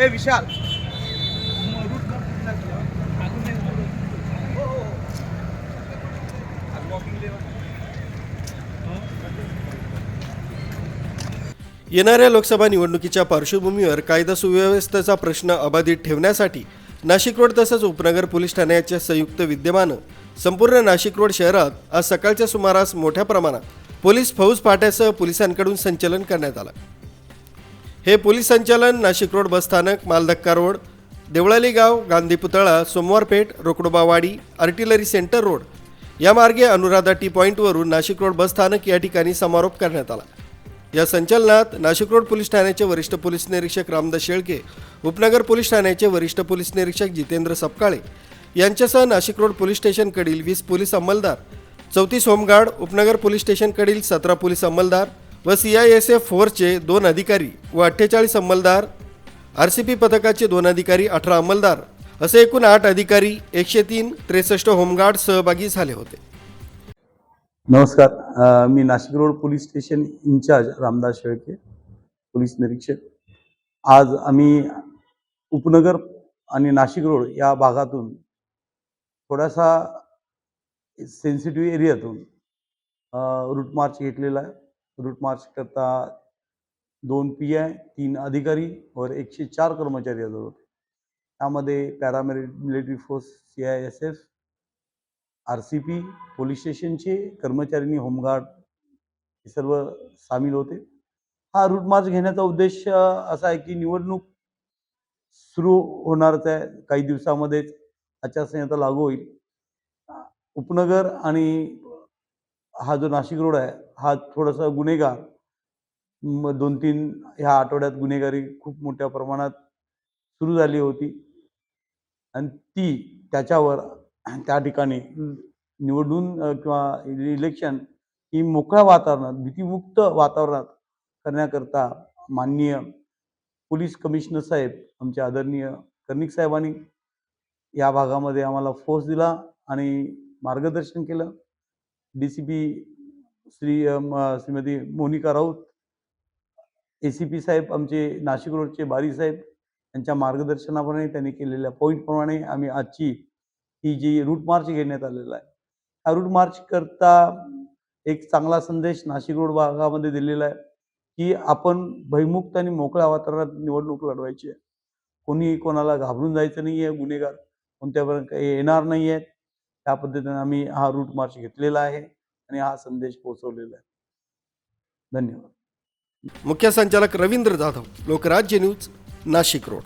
ए विशाल. येणाऱ्या लोकसभा निवडणुकीच्या पार्श्वभूमीवर कायदा सुव्यवस्थेचा प्रश्न अबाधित ठेवण्यासाठी नाशिक रोड तसंच उपनगर पोलीस ठाण्याच्या संयुक्त विद्यमानं संपूर्ण नाशिक रोड शहरात आज सकाळच्या सुमारास मोठ्या प्रमाणात पोलीस फौज फाट्यासह पोलिसांकडून संचलन करण्यात आलं. हे पोलीस संचालन नाशिक रोड बसस्थानक मालधक्का रोड देवळाली गाव गांधी पुतळा Somwarpeth Rokdobawadi artillery centre road. या मार्गे अनुराधा टी पॉईंटवरून नाशिक रोड बसस्थानक या ठिकाणी समारोप करण्यात आला. या संचलनात नाशिक रोड पोलीस ठाण्याचे वरिष्ठ पोलीस निरीक्षक रामदास शेळके उपनगर पोलीस ठाण्याचे वरिष्ठ पोलीस निरीक्षक जितेंद्र सपकाळे यांच्यासह नाशिक रोड पोलीस स्टेशनकडील वीस पोलीस अंमलदार चौतीस होमगार्ड उपनगर पोलीस स्टेशनकडील सतरा पोलीस अंमलदार व सी आय एस एफ फोरचे दोन अधिकारी व अठ्ठेचाळीस अंमलदार आर सी पी पथकाचे दोन अधिकारी अठरा अंमलदार असे एकूण आठ अधिकारी एकशे तीन त्रेसष्ट होमगार्ड सहभागी झाले होते. नमस्कार. मी Nashik road police station incharge Ramdas Shelke police निरीक्षक. आज आम्ही उपनगर आणि नाशिक रोड या भागातून थोडासा सेन्सिटिव्ह एरियातून रूट मार्च घेतलेला आहे. रूट मार्च करता दोन पी आय तीन अधिकारी वर एकशे चार कर्मचारी हजर होते. त्यामध्ये paramilitary military force C I S F R C P police स्टेशनचे कर्मचारी होमगार्ड हे सर्व सामील होते. हा रूट मार्च घेण्याचा उद्देश असा आहे की निवडणूक सुरू होणारच आहे. काही दिवसामध्येच आचारसंहिता लागू होईल. उपनगर आणि हा जो नाशिक रोड आहे हा थोडासा गुन्हेगार. दोन तीन ह्या आठवड्यात गुन्हेगारी खूप मोठ्या प्रमाणात सुरू झाली होती. आणि ती त्याच्यावर त्या ठिकाणी निवडून किंवा इलेक्शन ही मोकळ्या वातावरणात भीतीमुक्त वातावरणात करण्याकरता माननीय पोलीस कमिशनर साहेब आमचे आदरणीय कर्णिक साहेबांनी या भागामध्ये आम्हाला फोर्स दिला आणि मार्गदर्शन केलं. D C P Shri Shrimati Monika Raut A C P साहेब आमचे नाशिक रोडचे बारी साहेब यांच्या मार्गदर्शनाप्रमाणे त्यांनी केलेल्या पॉईंटप्रमाणे आम्ही आजची ही जी रूट मार्च घेण्यात आलेला आहे. हा रूट मार्च करता एक चांगला संदेश नाशिक रोड भागामध्ये दिलेला आहे की आपण भयमुक्त आणि मोकळ्या वातावरणात निवडणूक लढवायची आहे. कोणी कोणाला घाबरून जायचं नाही आहे गुन्हेगार कोणत्यापर्यंत काही येणार नाही आहेत त्या पद्धतीने आम्ही हा रूट मार्च घेतलेला आहे आणि हा संदेश पोहोचवलेला आहे. धन्यवाद. मुख्य संचालक रवींद्र जाधव लोकराज्य न्यूज नाशिक रोड.